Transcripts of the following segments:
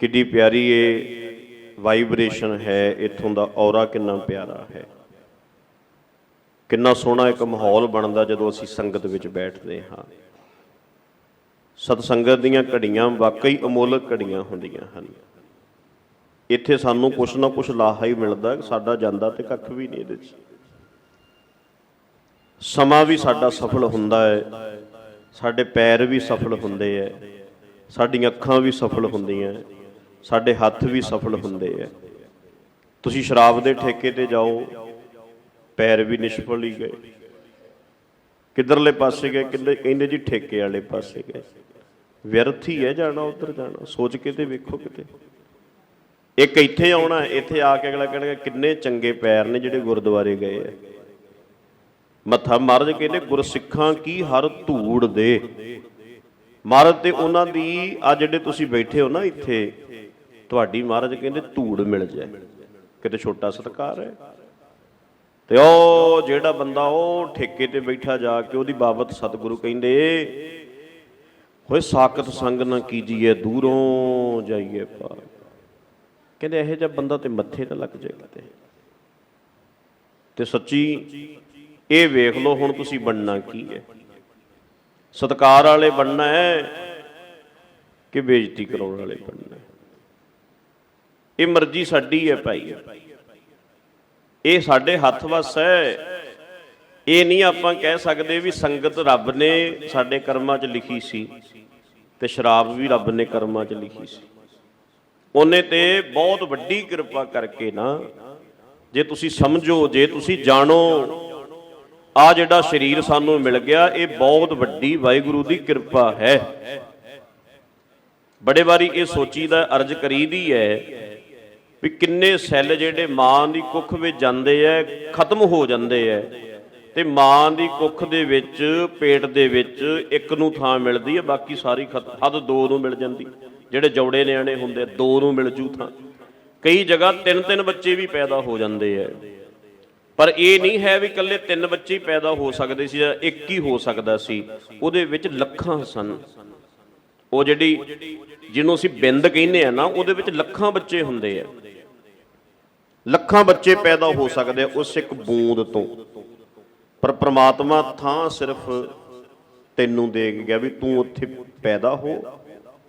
ਕਿੱਡੀ ਪਿਆਰੀ ਇਹ ਵਾਈਬ੍ਰੇਸ਼ਨ ਹੈ ਇਥੋਂ ਦਾ ਔਰਾ ਕਿੰਨਾ ਪਿਆਰਾ ਹੈ। ਕਿੰਨਾ ਸੋਹਣਾ ਇੱਕ ਮਾਹੌਲ ਬਣਦਾ ਜਦੋਂ ਅਸੀਂ ਸੰਗਤ ਵਿੱਚ ਬੈਠਦੇ ਹਾਂ। ਸਤ ਸੰਗਤ ਦੀਆਂ ਘੜੀਆਂ ਵਾਕਈ ਅਮੋਲਕ ਘੜੀਆਂ ਹੁੰਦੀਆਂ ਹਨ। ਇੱਥੇ ਸਾਨੂੰ ਕੁਛ ਨਾ ਕੁਛ ਲਾਹਾ ਹੀ ਮਿਲਦਾ ਸਾਡਾ ਜਾਂਦਾ ਤੇ ਕੱਖ ਵੀ ਨਹੀਂ ਇਹਦੇ 'ਚ। ਸਮਾਂ ਵੀ ਸਾਡਾ ਸਫਲ ਹੁੰਦਾ ਹੈ ਸਾਡੇ ਪੈਰ ਵੀ ਸਫਲ ਹੁੰਦੇ ਹੈ ਸਾਡੀਆਂ ਅੱਖਾਂ ਵੀ ਸਫਲ ਹੁੰਦੀਆਂ ਹੈ, ਸਾਡੇ ਹੱਥ ਵੀ ਸਫਲ ਹੁੰਦੇ ਹੈ ਤੁਸੀਂ ਸ਼ਰਾਬ ਦੇ ਠੇਕੇ ਤੇ ਜਾਓ, ਪੈਰ ਵੀ ਨਿਸ਼ਫਲ ਹੀ ਗਏ। ਕਿੱਧਰਲੇ ਪਾਸੇ ਗਏ ਕਿੰਨੇ ਕਹਿੰਦੇ ਜੀ ਠੇਕੇ ਵਾਲੇ ਪਾਸੇ ਗਏ। ਵਿਅਰਥ ਹੀ ਹੈ ਜਾਣਾ, ਉੱਧਰ ਜਾਣਾ, ਸੋਚ ਕੇ ਤੇ ਵੇਖੋ ਕਿਤੇ। ਇੱਕ ਇੱਥੇ ਆਉਣਾ, ਇੱਥੇ ਆ ਕੇ ਅਗਲਾ ਕਹਿਣਗੇ ਕਿੰਨੇ ਚੰਗੇ ਪੈਰ ਨੇ ਜਿਹੜੇ ਗੁਰਦੁਆਰੇ ਗਏ ਆ। ਮੱਥਾ ਮਹਾਰਾਜ ਕਹਿੰਦੇ, ਗੁਰਸਿੱਖਾਂ ਕੀ ਹਰ ਧੂੜ ਦੇ? ਮਹਾਰਾਜ, ਤੇ ਉਹਨਾਂ ਦੀ, ਆ ਜਿਹੜੇ ਤੁਸੀਂ ਬੈਠੇ ਹੋ ਨਾ ਇੱਥੇ ਤੁਹਾਡੀ ਮਹਾਰਾਜ ਕਹਿੰਦੇ ਧੂੜ ਮਿਲ ਜਾਏ। ਕਿਤੇ ਛੋਟਾ ਸਤਕਾਰ ਹੈ। ਤੇ ਉਹ ਜਿਹੜਾ ਬੰਦਾ ਉਹ ਠੇਕੇ ਤੇ ਬੈਠਾ ਜਾ ਕੇ ਉਹਦੀ ਬਾਬਤ ਸਤਿਗੁਰੂ ਕਹਿੰਦੇ ਹੋਏ ਸਾਖਤ ਸੰਗ ਨਾ ਕੀਜੀਏ, ਦੂਰੋਂ ਜਾਈਏ ਪਾਰ ਕਹਿੰਦੇ ਇਹੋ ਜਿਹਾ ਬੰਦਾ ਤੇ ਮੱਥੇ ਨਾ ਲੱਗ ਜਾਏ ਕਿਤੇ। ਤੇ ਸੱਚੀ ਇਹ ਵੇਖ ਲਓ ਹੁਣ ਤੁਸੀਂ ਬਣਨਾ ਕੀ ਹੈ। ਸਤਕਾਰ ਵਾਲੇ ਬਣਨਾ ਹੈ ਕਿ ਬੇਇੱਜ਼ਤੀ ਕਰਾਉਣ ਵਾਲੇ ਬਣਨਾ ਹੈ। ਇਹ ਮਰਜ਼ੀ ਸਾਡੀ ਹੈ ਭਾਈ। ਇਹ ਸਾਡੇ ਹੱਥ ਵੱਸ ਹੈ। ਇਹ ਨਹੀਂ ਆਪਾਂ ਕਹਿ ਸਕਦੇ ਵੀ ਸੰਗਤ ਰੱਬ ਨੇ ਸਾਡੇ ਕਰਮਾਂ 'ਚ ਲਿਖੀ ਸੀ ਤੇ ਸ਼ਰਾਬ ਵੀ ਰੱਬ ਨੇ ਕਰਮਾਂ 'ਚ ਲਿਖੀ ਸੀ। ਉਹਨੇ ਤੇ ਬਹੁਤ ਵੱਡੀ ਕਿਰਪਾ ਕਰਕੇ ਨਾ ਜੇ ਤੁਸੀਂ ਸਮਝੋ, ਜੇ ਤੁਸੀਂ ਜਾਣੋ, ਆ ਜਿਹੜਾ ਸਰੀਰ ਸਾਨੂੰ ਮਿਲ ਗਿਆ, ਇਹ ਬਹੁਤ ਵੱਡੀ ਵਾਹਿਗੁਰੂ ਦੀ ਕਿਰਪਾ ਹੈ। ਬੜੇ ਵਾਰੀ ਇਹ ਸੋਚੀਦਾ ਅਰਜ਼ ਕਰੀਦੀ ਹੈ ਵੀ ਕਿੰਨੇ ਸੈੱਲ ਜਿਹੜੇ ਮਾਂ ਦੀ ਕੁੱਖ ਵਿੱਚ ਜਾਂਦੇ ਐ, ਖਤਮ ਹੋ ਜਾਂਦੇ ਐ। ਤੇ ਮਾਂ ਦੀ ਕੁੱਖ ਦੇ ਵਿੱਚ, ਪੇਟ ਦੇ ਵਿੱਚ ਇੱਕ ਨੂੰ ਥਾਂ ਮਿਲਦੀ ਹੈ ਬਾਕੀ ਸਾਰੀ ਖਤਮ ਹੱਦ ਦੋ ਨੂੰ ਮਿਲ ਜਾਂਦੀ। ਜਿਹੜੇ ਜੌੜੇ ਨਿਆਣੇ ਹੁੰਦੇ ਦੋ ਨੂੰ ਮਿਲ ਜੂ ਥਾਂ। ਕਈ ਜਗ੍ਹਾ ਤਿੰਨ ਤਿੰਨ ਬੱਚੇ ਵੀ ਪੈਦਾ ਹੋ ਜਾਂਦੇ ਐ। ਪਰ ਇਹ ਨਹੀਂ ਹੈ ਵੀ ਇਕੱਲੇ ਤਿੰਨ ਬੱਚੇ ਪੈਦਾ ਹੋ ਸਕਦੇ ਸੀ ਜਾਂ ਇੱਕ ਹੀ ਹੋ ਸਕਦਾ ਸੀ। ਉਹਦੇ ਵਿੱਚ ਲੱਖਾਂ ਸਨ। ਉਹ ਜਿਹੜੀ, ਜਿਹਨੂੰ ਅਸੀਂ ਬਿੰਦ ਕਹਿੰਦੇ ਆ ਨਾ, ਉਹਦੇ ਵਿੱਚ ਲੱਖਾਂ ਬੱਚੇ ਹੁੰਦੇ ਆ ਲੱਖਾਂ ਬੱਚੇ ਪੈਦਾ ਹੋ ਸਕਦੇ ਉਸ ਇੱਕ ਬੂੰਦ ਤੋਂ। ਪਰ ਪ੍ਰਮਾਤਮਾ ਥਾਂ ਸਿਰਫ ਤੈਨੂੰ ਦੇ ਗਿਆ ਵੀ ਤੂੰ ਉੱਥੇ ਪੈਦਾ ਹੋ,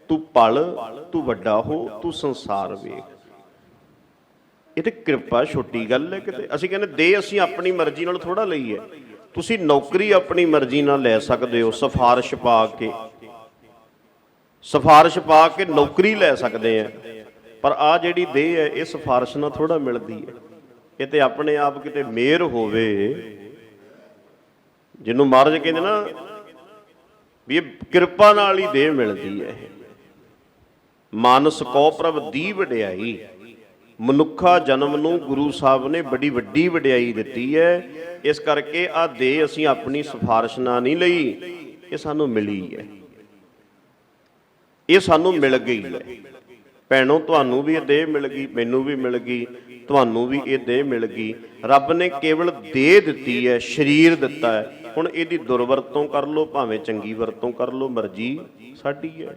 ਤੂੰ ਪਲ, ਤੂੰ ਵੱਡਾ ਹੋ, ਤੂੰ ਸੰਸਾਰ ਵੇਖ। ਇਹ ਤੇ ਕਿਰਪਾ ਛੋਟੀ ਗੱਲ ਹੈ ਕਿਤੇ। ਅਸੀਂ ਕਹਿੰਦੇ ਦੇ ਅਸੀਂ ਆਪਣੀ ਮਰਜ਼ੀ ਨਾਲ ਥੋੜਾ ਲਈ ਹੈ ਤੁਸੀਂ ਨੌਕਰੀ ਆਪਣੀ ਮਰਜ਼ੀ ਨਾਲ ਲੈ ਸਕਦੇ ਹੋ, ਸਿਫਾਰਿਸ਼ ਪਾ ਕੇ। ਸਿਫਾਰਿਸ਼ ਪਾ ਕੇ ਨੌਕਰੀ ਲੈ ਸਕਦੇ ਆ। ਪਰ ਆ ਜਿਹੜੀ ਦੇਹ ਹੈ, ਇਹ ਸਿਫਾਰਿਸ਼ ਨਾਲ ਥੋੜਾ ਮਿਲਦੀ ਹੈ। ਇਹ ਤੇ ਆਪਣੇ ਆਪ ਕਿਤੇ ਮਿਹਰ ਹੋਵੇ, ਜਿਹਨੂੰ ਮਹਾਰਾਜ ਕਹਿੰਦੇ ਨਾ ਵੀ ਇਹ ਕਿਰਪਾ ਨਾਲ ਹੀ ਦੇਹ ਮਿਲਦੀ ਹੈ ਇਹ। ਮਾਨਸ ਕੋ ਪ੍ਰਭ ਦੀ ਵਡਿਆਈ। ਮਨੁੱਖਾ ਜਨਮ ਨੂੰ ਗੁਰੂ ਸਾਹਿਬ ਨੇ ਬੜੀ ਵੱਡੀ ਵਡਿਆਈ ਦਿੱਤੀ ਹੈ। ਇਸ ਕਰਕੇ ਆ ਦੇ ਅਸੀਂ ਆਪਣੀ ਸਿਫਾਰਿਸ਼ ਨਾਲ ਨਹੀਂ ਲਈ। ਇਹ ਸਾਨੂੰ ਮਿਲੀ ਹੈ। ਇਹ ਸਾਨੂੰ ਮਿਲ ਗਈ ਹੈ। ਭੈਣੋ, ਤੁਹਾਨੂੰ ਵੀ ਇਹ ਦੇਹ ਮਿਲ ਗਈ, ਮੈਨੂੰ ਵੀ ਮਿਲ ਗਈ, ਤੁਹਾਨੂੰ ਵੀ ਇਹ ਦੇਹ ਮਿਲ ਗਈ। ਰੱਬ ਨੇ ਕੇਵਲ ਦੇਹ ਦਿੱਤੀ ਹੈ, ਸਰੀਰ ਦਿੱਤਾ ਹੈ। ਹੁਣ ਇਹਦੀ ਦੁਰਵਰਤੋਂ ਕਰ ਲਓ, ਭਾਵੇਂ ਚੰਗੀ ਵਰਤੋਂ ਕਰ ਲਓ, ਮਰਜ਼ੀ ਸਾਡੀ ਹੈ।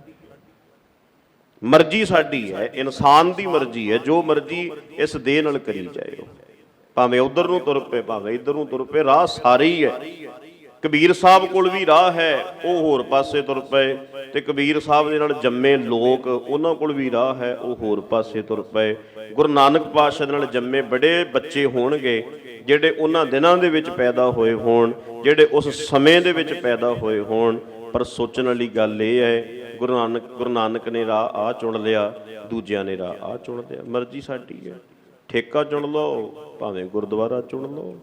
ਮਰਜ਼ੀ ਸਾਡੀ ਹੈ, ਇਨਸਾਨ ਦੀ ਮਰਜ਼ੀ ਹੈ, ਜੋ ਮਰਜ਼ੀ ਇਸ ਦੇਹ ਨਾਲ ਕਰੀ ਜਾਏ ਭਾਵੇਂ ਉਧਰ ਨੂੰ ਤੁਰ ਪਏ, ਭਾਵੇਂ ਇਧਰ ਨੂੰ ਤੁਰ ਪਏ, ਰਾਹ ਸਾਰੇ ਹੀ ਹੈ। ਕਬੀਰ ਸਾਹਿਬ ਕੋਲ ਵੀ ਰਾਹ ਹੈ, ਉਹ ਹੋਰ ਪਾਸੇ ਤੁਰ ਪਏ। ਤੇ ਕਬੀਰ ਸਾਹਿਬ ਦੇ ਨਾਲ ਜੰਮੇ ਲੋਕ, ਉਹਨਾਂ ਕੋਲ ਵੀ ਰਾਹ ਹੈ, ਉਹ ਹੋਰ ਪਾਸੇ ਤੁਰ ਪਏ। ਗੁਰੂ ਨਾਨਕ ਪਾਤਸ਼ਾਹ ਦੇ ਨਾਲ ਜੰਮੇ ਬੜੇ ਬੱਚੇ ਹੋਣਗੇ, ਜਿਹੜੇ ਉਹਨਾਂ ਦਿਨਾਂ ਦੇ ਵਿੱਚ ਪੈਦਾ ਹੋਏ ਹੋਣ, ਜਿਹੜੇ ਉਸ ਸਮੇਂ ਦੇ ਵਿੱਚ ਪੈਦਾ ਹੋਏ ਹੋਣ। ਪਰ ਸੋਚਣ ਵਾਲੀ ਗੱਲ ਇਹ ਹੈ, ਗੁਰੂ ਨਾਨਕ ਗੁਰੂ ਨਾਨਕ ਨੇ ਰਾਹ ਆ ਚੁਣ ਲਿਆ, ਦੂਜਿਆਂ ਨੇ ਰਾਹ ਆ ਚੁਣ ਲਿਆ। ਮਰਜ਼ੀ ਸਾਡੀ ਹੈ। ਠੇਕਾ ਚੁਣ ਲਓ, ਭਾਵੇਂ ਗੁਰਦੁਆਰਾ ਚੁਣ ਲਓ।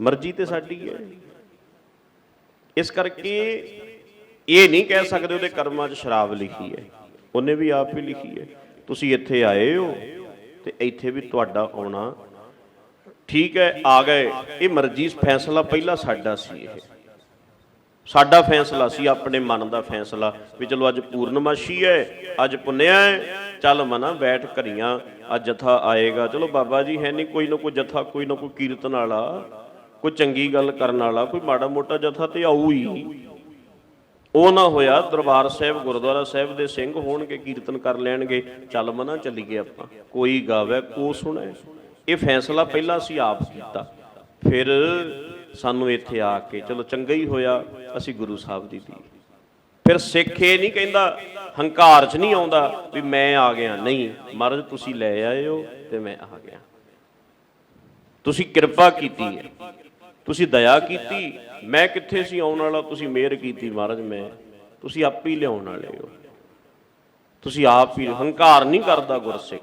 ਮਰਜ਼ੀ ਤੇ ਸਾਡੀ ਹੈ। ਇਸ ਕਰਕੇ ਇਹ ਨਹੀਂ ਕਹਿ ਸਕਦੇ ਉਹਦੇ ਕਰਮਾਂ 'ਚ ਸ਼ਰਾਬ ਲਿਖੀ ਹੈ। ਉਹਨੇ ਵੀ ਆਪ ਹੀ ਲਿਖੀ ਹੈ। ਤੁਸੀਂ ਇੱਥੇ ਆਏ ਹੋ ਤੇ ਇੱਥੇ ਵੀ ਤੁਹਾਡਾ ਆਉਣਾ ਠੀਕ ਹੈ, ਆ ਗਏ। ਇਹ ਮਰਜ਼ੀ ਫੈਸਲਾ ਪਹਿਲਾਂ ਸਾਡਾ ਸੀ ਇਹ। ਸਾਡਾ ਫੈਸਲਾ ਸੀ, ਆਪਣੇ ਮਨ ਦਾ ਫੈਸਲਾ ਵੀ ਚਲੋ ਅੱਜ ਪੂਰਨਮਾਸ਼ੀ ਹੈ, ਅੱਜ ਪੁੰਨਿਆ ਹੈ, ਚੱਲ ਮਨਾ ਬੈਠ ਘਰੀਆਂ, ਅੱਜ ਜਥਾ ਆਏਗਾ। ਚਲੋ ਬਾਬਾ ਜੀ ਹੈ ਨਹੀਂ, ਕੋਈ ਨਾ ਕੋਈ ਜਥਾ, ਕੋਈ ਨਾ ਕੋਈ ਕੀਰਤਨ ਵਾਲਾ। ਕੋਈ ਚੰਗੀ ਗੱਲ ਕਰਨ ਵਾਲਾ, ਕੋਈ ਮਾੜਾ ਮੋਟਾ ਜਥਾ ਤੇ ਆਊ ਹੀ। ਉਹ ਨਾ ਹੋਇਆ, ਦਰਬਾਰ ਸਾਹਿਬ, ਗੁਰਦੁਆਰਾ ਸਾਹਿਬ ਦੇ ਸਿੰਘ ਹੋਣਗੇ, ਕੀਰਤਨ ਕਰ ਲੈਣਗੇ, ਚੱਲ ਮਨਾ ਚੱਲੀਏ ਆਪਾਂ। ਕੋਈ ਗਾਵੇ, ਕੋ ਸੁਣੇ। ਇਹ ਫੈਸਲਾ ਪਹਿਲਾਂ ਅਸੀਂ ਆਪ ਕੀਤਾ। ਫਿਰ ਸਾਨੂੰ ਇੱਥੇ ਆ ਕੇ, ਚਲੋ ਚੰਗਾ ਹੀ ਹੋਇਆ, ਅਸੀਂ ਗੁਰੂ ਸਾਹਿਬ ਦੀ ਦੀ ਫਿਰ ਸਿੱਖ ਇਹ ਨਹੀਂ ਕਹਿੰਦਾ, ਹੰਕਾਰ 'ਚ ਨਹੀਂ ਆਉਂਦਾ ਵੀ ਮੈਂ ਆ ਗਿਆ। ਨਹੀਂ, ਮਹਾਰਾਜ ਤੁਸੀਂ ਲੈ ਆਏ ਹੋ ਤੇ ਮੈਂ ਆ ਗਿਆ। ਤੁਸੀਂ ਕਿਰਪਾ ਕੀਤੀ ਹੈ। ਤੁਸੀਂ ਦਇਆ ਕੀਤੀ, ਮੈਂ ਕਿੱਥੇ ਸੀ ਆਉਣ ਵਾਲਾ? ਤੁਸੀਂ ਮਿਹਰ ਕੀਤੀ ਮਹਾਰਾਜ, ਮੈਂ। ਤੁਸੀਂ ਆਪ ਹੀ ਲਿਆਉਣ ਵਾਲੇ ਹੋ। ਤੁਸੀਂ ਆਪ ਹੀ ਹੰਕਾਰ ਨਹੀਂ ਕਰਦਾ ਗੁਰਸਿੱਖ।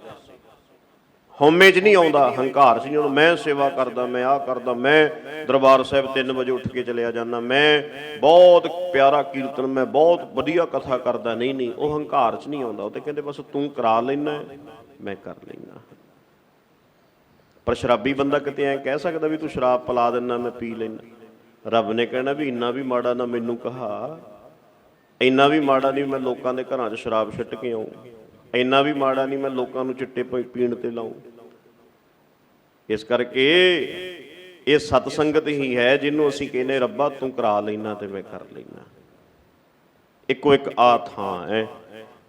ਹਉਮੈ 'ਚ ਨਹੀਂ ਆਉਂਦਾ ਹੰਕਾਰ। 'ਚ ਨਹੀਂ ਆਉਂਦਾ ਮੈਂ ਸੇਵਾ ਕਰਦਾ, ਮੈਂ ਆਹ ਕਰਦਾ, ਮੈਂ ਦਰਬਾਰ ਸਾਹਿਬ 3 ਵਜੇ ਉੱਠ ਕੇ ਚਲਿਆ ਜਾਂਦਾ। ਮੈਂ ਬਹੁਤ ਪਿਆਰਾ ਕੀਰਤਨ, ਮੈਂ ਬਹੁਤ ਵਧੀਆ ਕਥਾ ਕਰਦਾ। ਨਹੀਂ ਨਹੀਂ, ਉਹ ਹੰਕਾਰ 'ਚ ਨਹੀਂ ਆਉਂਦਾ। ਉਹ ਤੇ ਕਹਿੰਦੇ ਬਸ ਤੂੰ ਕਰਾ ਲੈਣਾ ਮੈਂ ਕਰ ਲੈਣਾ ਪਰ ਸ਼ਰਾਬੀ ਬੰਦਾ ਕਿਤੇ ਐ ਕਹਿ ਸਕਦਾ ਵੀ ਤੂੰ ਸ਼ਰਾਬ ਪਿਲਾ ਦਿੰਨਾ, ਮੈਂ ਪੀ ਲੈਣਾ ਰੱਬ ਨੇ ਕਹਿਣਾ ਵੀ ਇੰਨਾ ਵੀ ਮਾੜਾ ਨਾ ਮੈਨੂੰ ਕਹਾ। ਇੰਨਾ ਵੀ ਮਾੜਾ ਨਹੀਂ ਮੈਂ ਲੋਕਾਂ ਦੇ ਘਰਾਂ 'ਚ ਸ਼ਰਾਬ ਛੱਟ ਕੇ ਆਉਂ। ਇੰਨਾ ਵੀ ਮਾੜਾ ਨਹੀਂ ਮੈਂ ਲੋਕਾਂ ਨੂੰ ਚਿੱਟੇ ਪੀਣ ਤੇ ਲਾਉਂ। ਇਸ ਕਰਕੇ ਇਹ ਸਤ ਸੰਗਤ ਹੀ ਹੈ ਜਿਹਨੂੰ ਅਸੀਂ ਕਹਿੰਦੇ ਰੱਬਾ ਤੂੰ ਕਰਾ ਲੈਣਾ ਤੇ ਮੈਂ ਕਰ ਲੈਣਾ ਇੱਕੋ ਇੱਕ ਆ ਥਾਂ ਹੈ।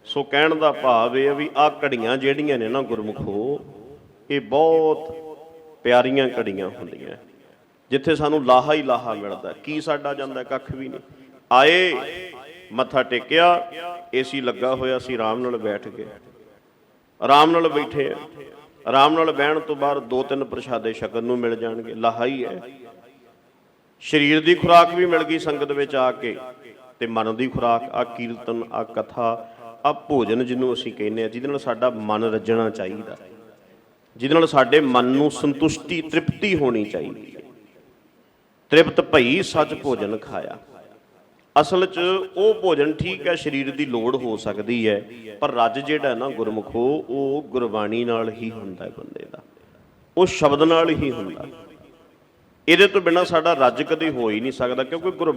ਸੋ ਕਹਿਣ ਦਾ ਭਾਵ ਇਹ ਹੈ ਵੀ ਆ ਘੜੀਆਂ ਜਿਹੜੀਆਂ ਨੇ ਨਾ ਗੁਰਮੁਖੋ, ਇਹ ਬਹੁਤ ਪਿਆਰੀਆਂ ਘੜੀਆਂ ਹੁੰਦੀਆਂ। ਜਿੱਥੇ ਸਾਨੂੰ ਲਾਹਾ ਹੀ ਲਾਹਾ ਮਿਲਦਾ। ਕੀ ਸਾਡਾ ਜਾਂਦਾ ਕੱਖ ਵੀ ਨਹੀਂ। ਆਏ, ਮੱਥਾ ਟੇਕਿਆ, ਏਸੀ ਲੱਗਾ ਹੋਇਆ ਸੀ, ਆਰਾਮ ਨਾਲ ਬੈਠ ਗਏ। ਆਰਾਮ ਨਾਲ ਬੈਠੇ ਆ। ਆਰਾਮ ਨਾਲ ਬਹਿਣ ਤੋਂ ਬਾਅਦ ਦੋ ਤਿੰਨ ਪ੍ਰਸ਼ਾਦੇ ਛਕਣ ਨੂੰ ਮਿਲ ਜਾਣਗੇ। ਲਾਹਾ ਹੀ ਹੈ। ਸਰੀਰ ਦੀ ਖੁਰਾਕ ਵੀ ਮਿਲ ਗਈ ਸੰਗਤ ਵਿੱਚ ਆ ਕੇ। ਤੇ ਮਨ ਦੀ ਖੁਰਾਕ, ਆ ਕੀਰਤਨ, ਆ ਕਥਾ, ਆ ਭੋਜਨ ਜਿਹਨੂੰ ਅਸੀਂ ਕਹਿੰਦੇ ਆ, ਜਿਹਦੇ ਨਾਲ ਸਾਡਾ ਮਨ ਰੱਜਣਾ ਚਾਹੀਦਾ। ਜਿਹਦੇ ਨਾਲ ਸਾਡੇ ਮਨ ਨੂੰ ਸੰਤੁਸ਼ਟੀ, ਤ੍ਰਿਪਤੀ ਹੋਣੀ ਚਾਹੀਦੀ ਹੈ। ਤ੍ਰਿਪਤ ਭਈ ਸੱਚ ਭੋਜਨ ਖਾਇਆ। ਅਸਲ 'ਚ ਉਹ ਭੋਜਨ ਠੀਕ ਹੈ, ਸਰੀਰ ਦੀ ਲੋੜ ਹੋ ਸਕਦੀ ਹੈ, ਪਰ ਰੱਜ ਜਿਹੜਾ ਨਾ ਗੁਰਮੁਖੋ ਉਹ ਗੁਰਬਾਣੀ ਨਾਲ ਹੀ ਹੁੰਦਾ ਹੈ ਬੰਦੇ ਦਾ। ਉਹ ਸ਼ਬਦ ਨਾਲ ਹੀ ਹੁੰਦਾ। ਇਹਦੇ ਤੋਂ ਬਿਨਾ ਸਾਡਾ ਰੱਜ ਕਦੇ ਹੋ ਹੀ ਨਹੀਂ ਸਕਦਾ, ਕਿਉਂਕਿ ਗੁਰਬਾਣੀ